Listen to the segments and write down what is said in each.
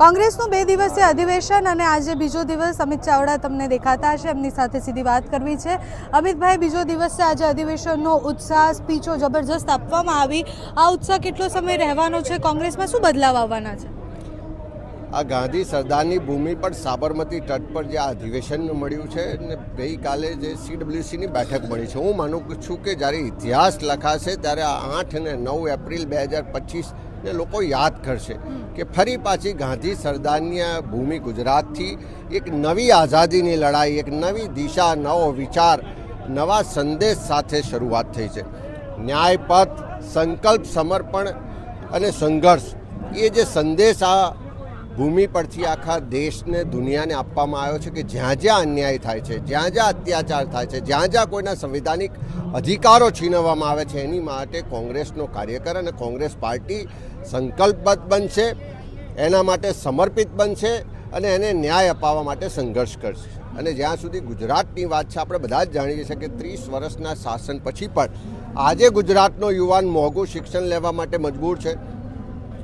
કોંગ્રેસનું બે દિવસીય અધિવેશન અને આજે બીજો દિવસ અમિત ચાવડા તમને દેખાતા હશે. એમની સાથે સીધી વાત કરવી છે. અમિતભાઈ, બીજો દિવસ છે આજે અધિવેશનનો ઉત્સાહ, સ્પીચો જબરજસ્ત આપવામાં આવી. આ ઉત્સાહ કેટલો સમય રહેવાનો છે? કોંગ્રેસમાં શું બદલાવ આવવાના છે? આ ગાંધી સરદારની ભૂમિ પર સાબરમતી તટ પર જે આ અધિવેશન મળ્યું છે ને ગઈકાલે જે સીડબ્લ્યુસીની બેઠક મળી છે. હું માનું છું કે જ્યારે ઇતિહાસ લખાશે ત્યારે આ આઠ અને નવ એપ્રિલ બે હજાર પચીસને લોકો યાદ કરશે કે ફરી પાછી ગાંધી સરદારની ભૂમિ ગુજરાતથી એક નવી આઝાદીની લડાઈ, એક નવી દિશા, નવો વિચાર, નવા સંદેશ સાથે શરૂઆત થઈ છે. ન્યાયપથ, સંકલ્પ સમર્પણ અને સંઘર્ષ, એ જે સંદેશ આ ભૂમિ પરથી આખા દેશને, દુનિયાને આપવામાં આવ્યો છે કે જ્યાં જ્યાં અન્યાય થાય છે, જ્યાં જ્યાં અત્યાચાર થાય છે, જ્યાં જ્યાં કોઈના સંવિધાનિક અધિકારો છીનવવામાં આવે છે, એની માટે કોંગ્રેસનો કાર્યકર અને કોંગ્રેસ પાર્ટી સંકલ્પબદ્ધ બનશે, એના માટે સમર્પિત બનશે અને એને ન્યાય અપાવવા માટે સંઘર્ષ કરશે. અને જ્યાં સુધી ગુજરાતની વાત છે, આપણે બધા જ જાણીએ છીએ કે ત્રીસ વર્ષના શાસન પછી પણ આજે ગુજરાતનો યુવાન મોંઘું શિક્ષણ લેવા માટે મજબૂર છે.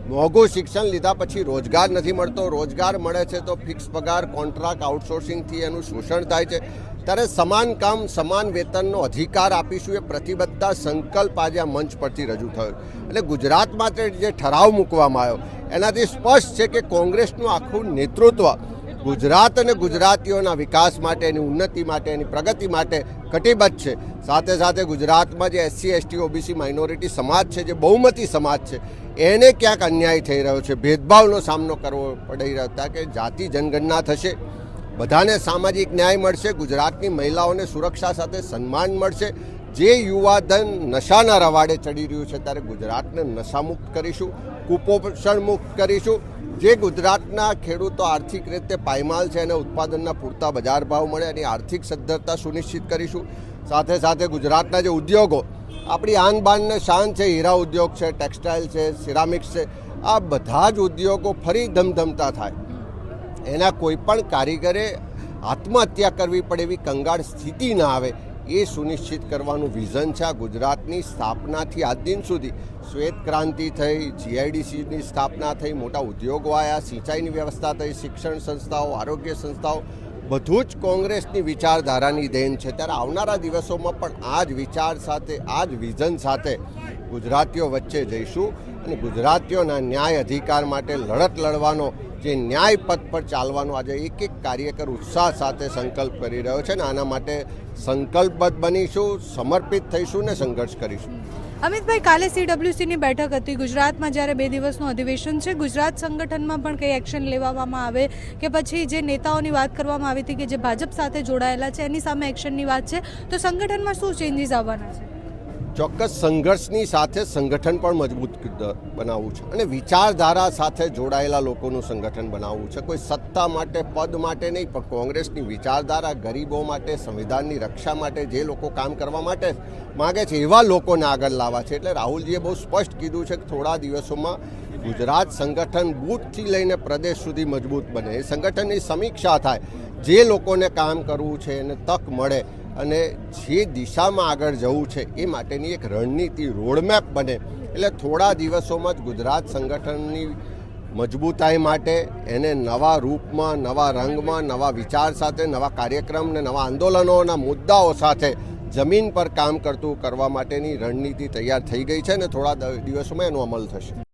મોંઘું શિક્ષણ લીધા પછી રોજગાર નથી મળતો. રોજગાર મળે છે તો ફિક્સ પગાર કોન્ટ્રાક્ટ આઉટસોર્સિંગથી એનું શોષણ થાય છે. ત્યારે સમાન કામ, સમાન વેતનનો અધિકાર આપીશું એ પ્રતિબદ્ધતા સંકલ્પ આજે આ મંચ પરથી રજૂ થયો. એટલે ગુજરાત માટે જે ઠરાવ મૂકવામાં આવ્યો, એનાથી સ્પષ્ટ છે કે કોંગ્રેસનું આખું નેતૃત્વ ગુજરાત અને ગુજરાતીઓના વિકાસ માટે એની ઉન્નતિ માટે, એની પ્રગતિ માટે કટિબદ્ધ છે. સાથે સાથે ગુજરાતમાં જે એસસી, એસટી, ઓબીસી માઇનોરિટી સમાજ છે, જે બહુમતી સમાજ છે, એને ક્યાંક અન્યાય થઈ રહ્યો છે? ભેદભાવનો સામનો કરવો પડી રહ્યો કે જાતિ જનગણના થશે, બધાને સામાજિક ન્યાય મળશે, ગુજરાતની મહિલાઓને સુરક્ષા સાથે સન્માન મળશે જે યુવાધન નશાના રવાડે ચડી રહ્યું છે ત્યારે ગુજરાતને નશામુક્ત કરીશું કુપોષણ મુક્ત કરીશું. જે ગુજરાતના ખેડૂતો આર્થિક રીતે પાયમાલ છે એને ઉત્પાદનના પૂરતા બજાર ભાવ મળે એની આર્થિક સદ્ધરતા સુનિશ્ચિત કરીશું. સાથે સાથે ગુજરાતના જે ઉદ્યોગો, આપણી આન બાન ને શાન છે, હીરા ઉદ્યોગ છે, ટેક્સટાઇલ છે, સિરામિક્સ છે, આ બધા જ ઉદ્યોગો ફરી ધમધમતા થાય. એના કોઈ પણ કારીગરે આત્મહત્યા કરવી પડે એવી કંગાળ સ્થિતિ ના આવે. એ સુનિશ્ચિત કરવાનું વિઝન છે આ ગુજરાતની સ્થાપનાથી આજ દિન સુધી. શ્વેત ક્રાંતિ થઈ, જીઆઈડીસીની સ્થાપના થઈ, મોટા ઉદ્યોગો આવ્યા સિંચાઈની વ્યવસ્થા થઈ, શિક્ષણ સંસ્થાઓ, આરોગ્ય સંસ્થાઓ, બધું જ કોંગ્રેસની વિચારધારાની દેન છે. ત્યારે આવનારા દિવસોમાં પણ આ જ વિચાર સાથે, આ જ વિઝન સાથે ગુજરાતીઓ વચ્ચે જઈશું. અને ગુજરાતીઓના ન્યાય અધિકાર માટે લડત લડવાનો જે ન્યાય પથ પર ચાલવાનો આજે એક એક કાર્યકર ઉત્સાહ સાથે સંકલ્પ કરી રહ્યો છે ને આના માટે સંકલ્પબદ્ધ બનીશું, સમર્પિત થઈશું ને સંઘર્ષ કરીશું. અમિતભાઈ, કાલે સીડબ્લ્યુસીની બેઠક હતી. ગુજરાતમાં જ્યારે બે દિવસનું અધિવેશન છે, ગુજરાત સંગઠનમાં પણ કંઈ એક્શન લેવામાં આવે કે પછી જે નેતાઓની વાત કરવામાં આવી હતી કે જે ભાજપ સાથે જોડાયેલા છે, એની સામે એક્શનની વાત છે. તો સંગઠનમાં શું ચેન્જીસ આવવાના છે? ચોક્કસ સંઘર્ષની સાથે સંગઠન પણ મજબૂત બનાવવું છે. અને વિચારધારા સાથે જોડાયેલા લોકોનું સંગઠન બનાવવું છે. કોઈ સત્તા માટે, પદ માટે નહીં, પણ કોંગ્રેસની વિચારધારા ગરીબો માટે, સંવિધાનની રક્ષા માટે જે લોકો કામ કરવા માટે માગે છે, એવા લોકોને આગળ લાવવા છે. એટલે રાહુલજીએ બહુ સ્પષ્ટ કીધું છે કે થોડા દિવસોમાં ગુજરાત સંગઠન બૂથથી લઈને પ્રદેશ સુધી મજબૂત બને. એ સંગઠનની સમીક્ષા થાય. જે લોકોને કામ કરવું છે, એને તક મળે અને જે દિશામાં આગળ જવું છે એ માટેની એક રણનીતિ રોડમેપ બને. એટલે થોડા દિવસોમાં જ ગુજરાત સંગઠનની મજબૂતાઈ માટે એને નવા રૂપમાં, નવા રંગમાં, નવા વિચાર સાથે, નવા કાર્યક્રમ ને નવા આંદોલનોના મુદ્દાઓ સાથે જમીન પર કામ કરતું કરવા માટેની રણનીતિ તૈયાર થઈ ગઈ છે અને થોડા દિવસોમાં એનો અમલ થશે.